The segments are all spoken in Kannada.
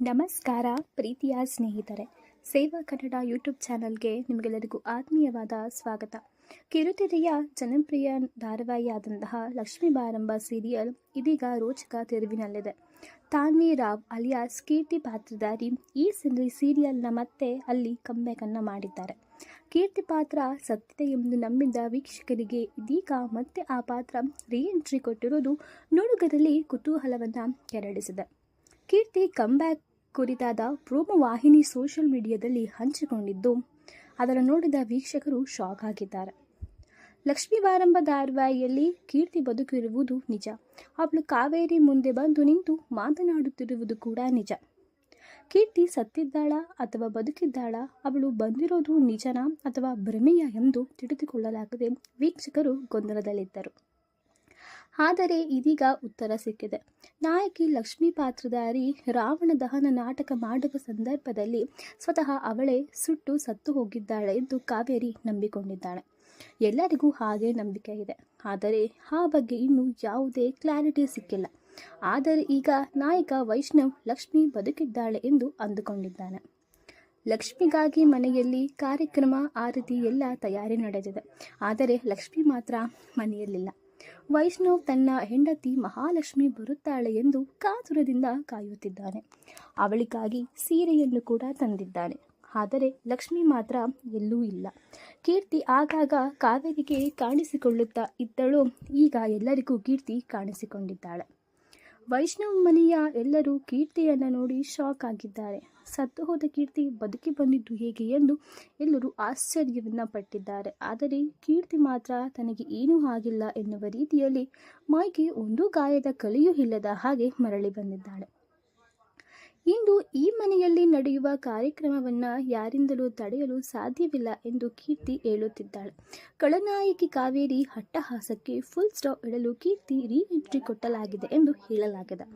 ನಮಸ್ಕಾರ, ಪ್ರೀತಿಯ ಸ್ನೇಹಿತರೆ. ಸೇವಾ ಕನ್ನಡ ಯೂಟ್ಯೂಬ್ ಚಾನಲ್ಗೆ ನಿಮಗೆಲ್ಲರಿಗೂ ಆತ್ಮೀಯವಾದ ಸ್ವಾಗತ. ಕಿರುತೆರೆಯ ಜನಪ್ರಿಯ ಧಾರಾವಾಹಿಯಾದಂತಹ ಲಕ್ಷ್ಮೀ ಬಾರಂಬ ಸೀರಿಯಲ್ ಇದೀಗ ರೋಚಕ ತಿರುವಿನಲ್ಲಿದೆ. ತಾನ್ವಿ ರಾವ್ ಅಲಿಯಾಸ್ ಕೀರ್ತಿ ಪಾತ್ರಧಾರಿ ಈ ಸಿರಿ ಸೀರಿಯಲ್ನ ಮತ್ತೆ ಅಲ್ಲಿ ಕಂಬ್ಯಾಕನ್ನು ಮಾಡಿದ್ದಾರೆ. ಕೀರ್ತಿ ಪಾತ್ರ ಸತ್ಯತೆ ಎಂದು ನಂಬಿದ್ದ ವೀಕ್ಷಕರಿಗೆ ಇದೀಗ ಮತ್ತೆ ಆ ಪಾತ್ರ ರೀ ಎಂಟ್ರಿ ಕೊಟ್ಟಿರುವುದು ನೋಡುಗರಲ್ಲಿ ಕುತೂಹಲವನ್ನು ಕೆರಳಿಸಿದೆ. ಕೀರ್ತಿ ಕಂಬ್ಯಾಕ್ ಕುರಿತಾದ ಪ್ರೋಮೋ ವಾಹಿನಿ ಸೋಷಿಯಲ್ ಮೀಡಿಯಾದಲ್ಲಿ ಹಂಚಿಕೊಂಡಿದ್ದು, ಅದನ್ನು ನೋಡಿದ ವೀಕ್ಷಕರು ಶಾಕ್ ಆಗಿದ್ದಾರೆ. ಲಕ್ಷ್ಮೀ ವಾರಂಭ ಧಾರಾವಾಹಿಯಲ್ಲಿ ಕೀರ್ತಿ ಬದುಕಿರುವುದು ನಿಜ. ಅವಳು ಕಾವೇರಿ ಮುಂದೆ ಬಂದು ನಿಂತು ಮಾತನಾಡುತ್ತಿರುವುದು ಕೂಡ ನಿಜ. ಕೀರ್ತಿ ಸತ್ತಿದ್ದಾಳ ಅಥವಾ ಬದುಕಿದ್ದಾಳ, ಅವಳು ಬಂದಿರೋದು ನಿಜನಾ ಅಥವಾ ಭ್ರಮೆಯ ಎಂದು ತಿಳಿದುಕೊಳ್ಳಲಾಗದೆ ವೀಕ್ಷಕರು ಗೊಂದಲದಲ್ಲಿದ್ದರು. ಆದರೆ ಇದೀಗ ಉತ್ತರ ಸಿಕ್ಕಿದೆ. ನಾಯಕಿ ಲಕ್ಷ್ಮೀ ಪಾತ್ರಧಾರಿ ರಾವಣ ದಹನ ನಾಟಕ ಮಾಡುವ ಸಂದರ್ಭದಲ್ಲಿ ಸ್ವತಃ ಅವಳೇ ಸುಟ್ಟು ಸತ್ತು ಹೋಗಿದ್ದಾಳೆ ಎಂದು ಕಾವೇರಿ ನಂಬಿಕೊಂಡಿದ್ದಾಳೆ. ಎಲ್ಲರಿಗೂ ಹಾಗೆ ನಂಬಿಕೆ ಇದೆ. ಆದರೆ ಆ ಬಗ್ಗೆ ಇನ್ನೂ ಯಾವುದೇ ಕ್ಲಾರಿಟಿ ಸಿಕ್ಕಿಲ್ಲ. ಆದರೆ ಈಗ ನಾಯಕ ವೈಷ್ಣವ್ ಲಕ್ಷ್ಮಿ ಬದುಕಿದ್ದಾಳೆ ಎಂದು ಅಂದುಕೊಂಡಿದ್ದಾನೆ. ಲಕ್ಷ್ಮಿಗಾಗಿ ಮನೆಯಲ್ಲಿ ಕಾರ್ಯಕ್ರಮ ಆ ರೀತಿ ಎಲ್ಲ ತಯಾರಿ ನಡೆದಿದೆ. ಆದರೆ ಲಕ್ಷ್ಮಿ ಮಾತ್ರ ಮನೆಯಲ್ಲಿಲ್ಲ. ವೈಷ್ಣವ್ ತನ್ನ ಹೆಂಡತಿ ಮಹಾಲಕ್ಷ್ಮಿ ಬರುತ್ತಾಳೆ ಎಂದು ಕಾತುರದಿಂದ ಕಾಯುತ್ತಿದ್ದಾನೆ. ಅವಳಿಗಾಗಿ ಸೀರೆಯನ್ನು ಕೂಡ ತಂದಿದ್ದಾನೆ. ಆದರೆ ಲಕ್ಷ್ಮಿ ಮಾತ್ರ ಎಲ್ಲೂ ಇಲ್ಲ. ಕೀರ್ತಿ ಆಗಾಗ ಕಾವೇರಿಗೆ ಕಾಣಿಸಿಕೊಳ್ಳುತ್ತಾ ಇದ್ದಳು. ಈಗ ಎಲ್ಲರಿಗೂ ಕೀರ್ತಿ ಕಾಣಿಸಿಕೊಂಡಿದ್ದಾಳೆ. ವೈಷ್ಣವ್ ಮನೆಯ ಎಲ್ಲರೂ ಕೀರ್ತಿಯನ್ನು ನೋಡಿ ಶಾಕ್ ಆಗಿದ್ದಾರೆ. ಸತ್ತು ಹೋದ ಕೀರ್ತಿ ಬದುಕಿ ಬಂದಿದ್ದು ಹೇಗೆ ಎಂದು ಎಲ್ಲರೂ ಆಶ್ಚರ್ಯವನ್ನು ಪಟ್ಟಿದ್ದಾರೆ. ಆದರೆ ಕೀರ್ತಿ ಮಾತ್ರ ತನಗೆ ಏನೂ ಆಗಿಲ್ಲ ಎನ್ನುವ ರೀತಿಯಲ್ಲಿ ಮೈಗೆ ಒಂದು ಗಾಯದ ಕಲಿಯೂ ಇಲ್ಲದ ಹಾಗೆ ಮರಳಿ ಬಂದಿದ್ದಾಳೆ. ಇಂದು ಈ ಮನೆಯಲ್ಲಿ ನಡೆಯುವ ಕಾರ್ಯಕ್ರಮವನ್ನು ಯಾರಿಂದಲೂ ತಡೆಯಲು ಸಾಧ್ಯವಿಲ್ಲ ಎಂದು ಕೀರ್ತಿ ಹೇಳುತ್ತಿದ್ದಾಳೆ. ಕಳನಾಯಕಿ ಕಾವೇರಿ ಹಟ್ಟಹಾಸಕ್ಕೆ ಫುಲ್ ಸ್ಟಾಪ್ ಇಡಲು ಕೀರ್ತಿ ರೀ ಎಂಟ್ರಿ ಕೊಟ್ಟಲಾಗಿದೆ ಎಂದು ಹೇಳಲಾಗಿದೆ.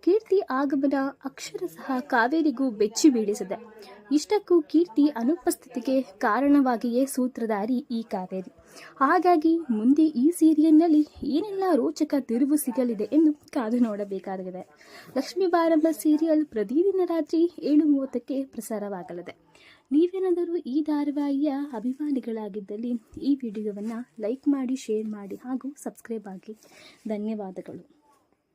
ಕೀರ್ತಿ ಆಗಮನ ಅಕ್ಷರ ಸಹ ಕಾವೇರಿಗೂ ಬೆಚ್ಚಿ ಬೀಳಿಸಿದೆ. ಇಷ್ಟಕ್ಕೂ ಕೀರ್ತಿ ಅನುಪಸ್ಥಿತಿಗೆ ಕಾರಣವಾಗಿಯೇ ಸೂತ್ರಧಾರಿ ಈ ಕಾವೇರಿ. ಹಾಗಾಗಿ ಮುಂದೆ ಈ ಸೀರಿಯಲ್ನಲ್ಲಿ ಏನೆಲ್ಲ ರೋಚಕ ತಿರುವು ಸಿಗಲಿದೆ ಎಂದು ಕಾದು ನೋಡಬೇಕಾಗಿದೆ. ಲಕ್ಷ್ಮೀ ಬಾರಂಬ ಸೀರಿಯಲ್ ಪ್ರತಿದಿನ ರಾತ್ರಿ ಏಳು ಮೂವತ್ತಕ್ಕೆ ಪ್ರಸಾರವಾಗಲಿದೆ. ನೀವೇನಾದರೂ ಈ ಧಾರಾವಾಹಿಯ ಅಭಿಮಾನಿಗಳಾಗಿದ್ದಲ್ಲಿ ಈ ವಿಡಿಯೋವನ್ನು ಲೈಕ್ ಮಾಡಿ, ಶೇರ್ ಮಾಡಿ ಹಾಗೂ ಸಬ್ಸ್ಕ್ರೈಬ್ ಆಗಿ. ಧನ್ಯವಾದಗಳು.